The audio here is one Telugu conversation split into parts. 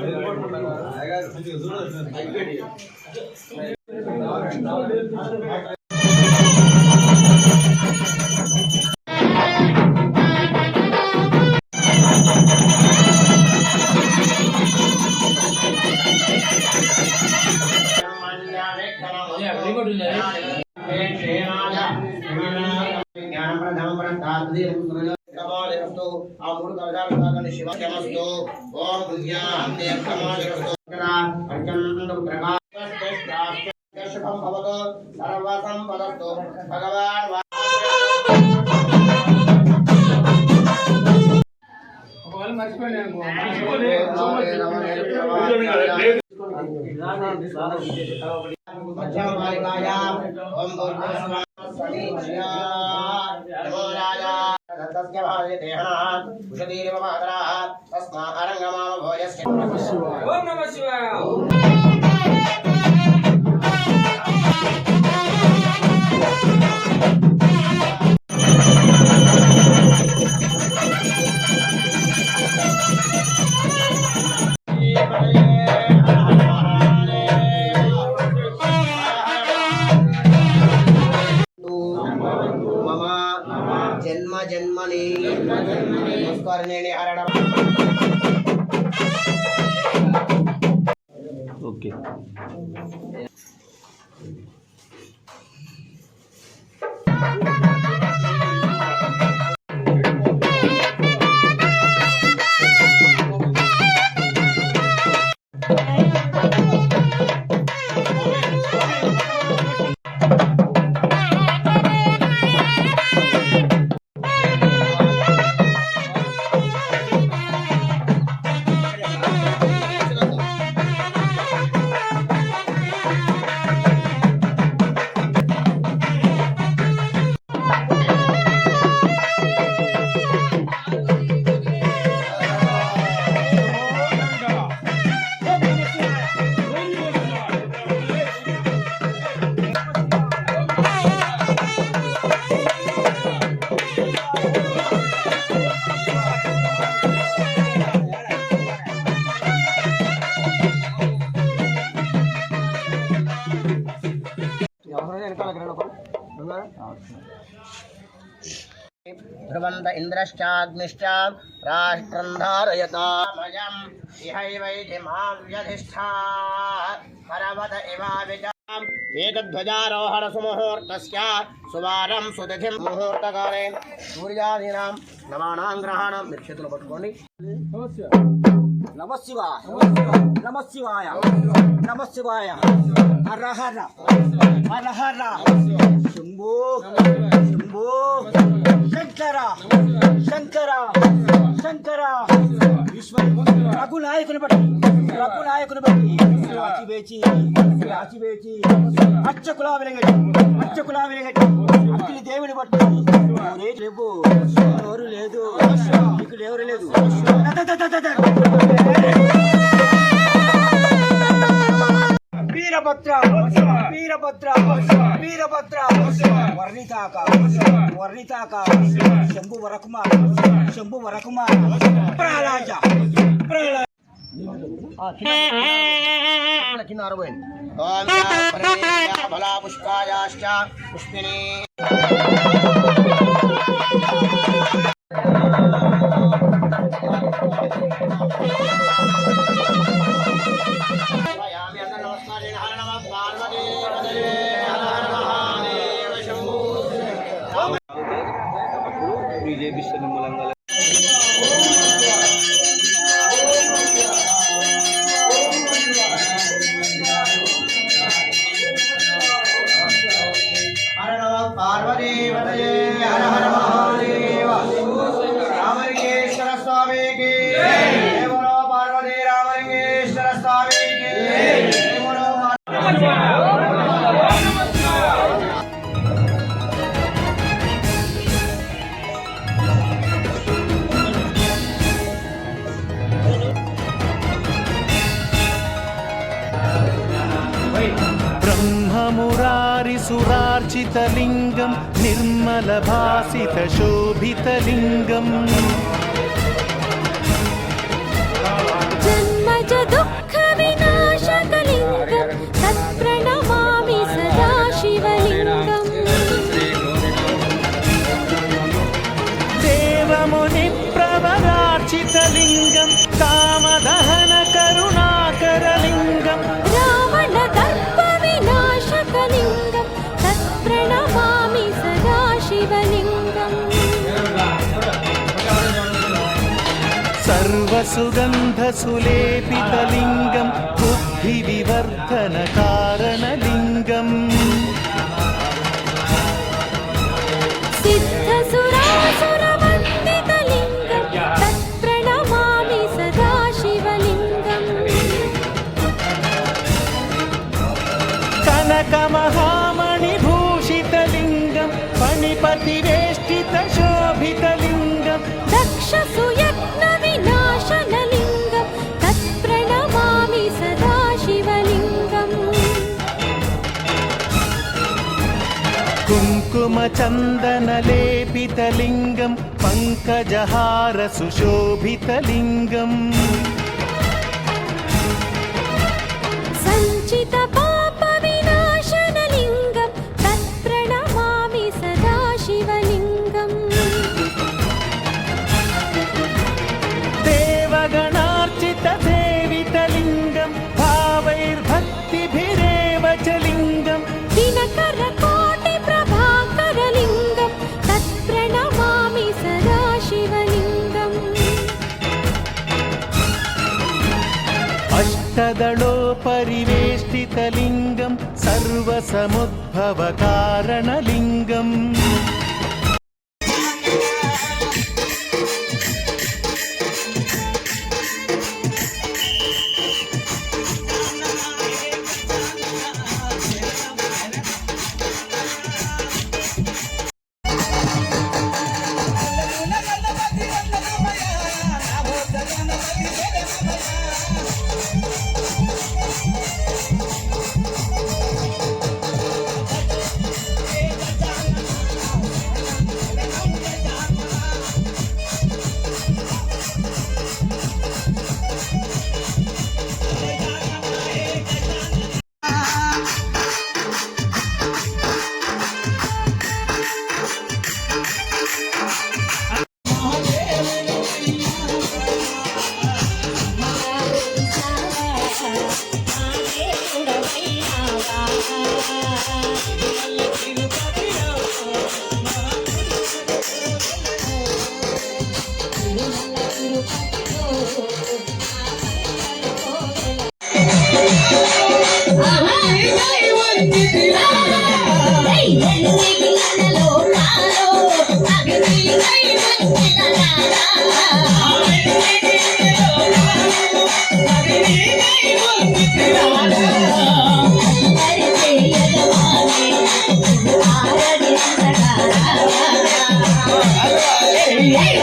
ఒక్కడే మంజునాథుడొక్కడే సకల విఘ్న సమర్పయామి ఆవాహనాయ నమః ఓం నమోదనాయ నమః ఓం వికటాః వరకుసర్పిణజనకర మహాగణ ఆనామిక పరిమళ భద్ర పుష్పాక్షర పుణ్య భగవాన్ ఒకవేళ మర్చిపోయాను అనుకో మధ్యమాలికాయాం ఓం భూర్భువస్సువః స్వమీచ్యా నమో రాజాయ దత్తస్య భార్య దేహనాత్ ఉషదీరివ మాతరः తస్మా అరంగమామ భోజస్య ఓం నమ ओके ध्रुवन्त इन्द्रश्चाग्निश्च राष्ट्रम् धारयतामयम् इहैवैधिमाव्यधिष्ठा पर्वत इवाविजाम् सुवारं सुतिथिं मुहूर्तकाले। सूर्यादीनां नवानां ग्रहाणां नक्षत्रं पट्कोण्डि नमः शिवाय। नमः शिवाय। नमः शिवाय। हर हर। हर हर। శంభో. శంభో. శంకర. శంకర. శంకర. రఘు నాయకుని బట్టి. రఘు నాయకుని బట్టి. రాచి వేచి రాచి వేచి. అచ్చకులా వెలగటి అచ్చకులా వెలగటి అఖిలి దేవుని బట్టి. లేవు ఎవరు లేదు. ఇక్కడ ఎవరు లేదు వీరభద్ర వీరభద్ర వీరభద్ర. వర్ణితాక వర్ణితాక. శంభు వరకుమార్ శంభు వరకుమార్. ప్రహ్లాజ ప్రహ్లాజ కింద అరవైంది పుష్పాయాశ్చ పుష్పిణీ पूजितलिङ्गं निर्मलभासितशोभितलिङ्गम् सर्वसुगन्धसुलेपितलिङ्गं बुद्धिविवर्धनकारणलिङ्गम् कनकमहामणिभूषितलिङ्गं पणिपतिवेष्टितशोभितलिङ्गं दक्षसु चन्दनलेपितलिङ्गं पङ्कजहार सुशोभितलिङ्गम् तदलो परिवेष्टितलिङ्गं सर्वसमुद्भवकारणलिङ्गम् Amen.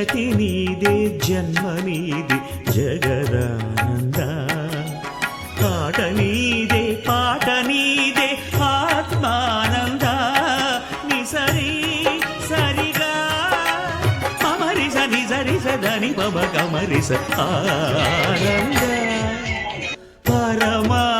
గతి నీదే జన్మ నీది జగదానంద. పాట నీదే పాట నీదే ఆత్మానంద. నిసరి సరిగా అమరి సరి సరి సదని పమ కమరిస ఆనంద. పరమా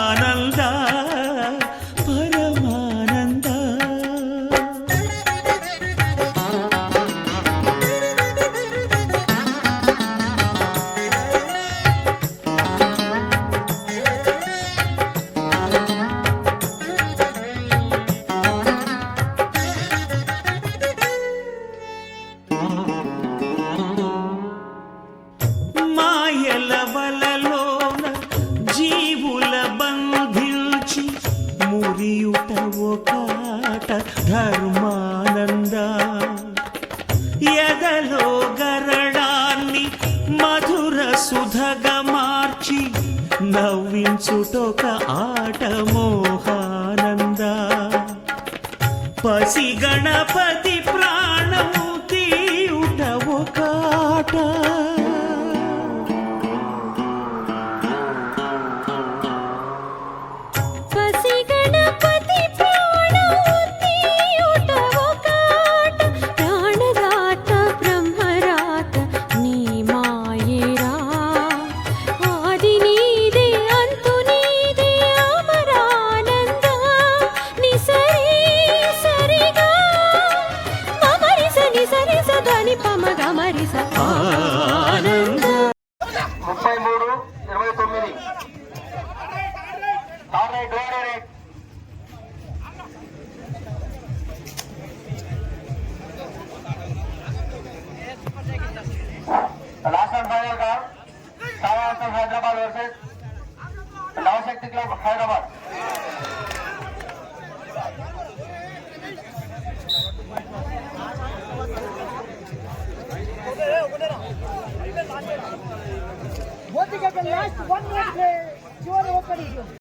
ఆట మోహానంద. పసి గణపతి ప్రాణము తీయుట ఒక ఆట.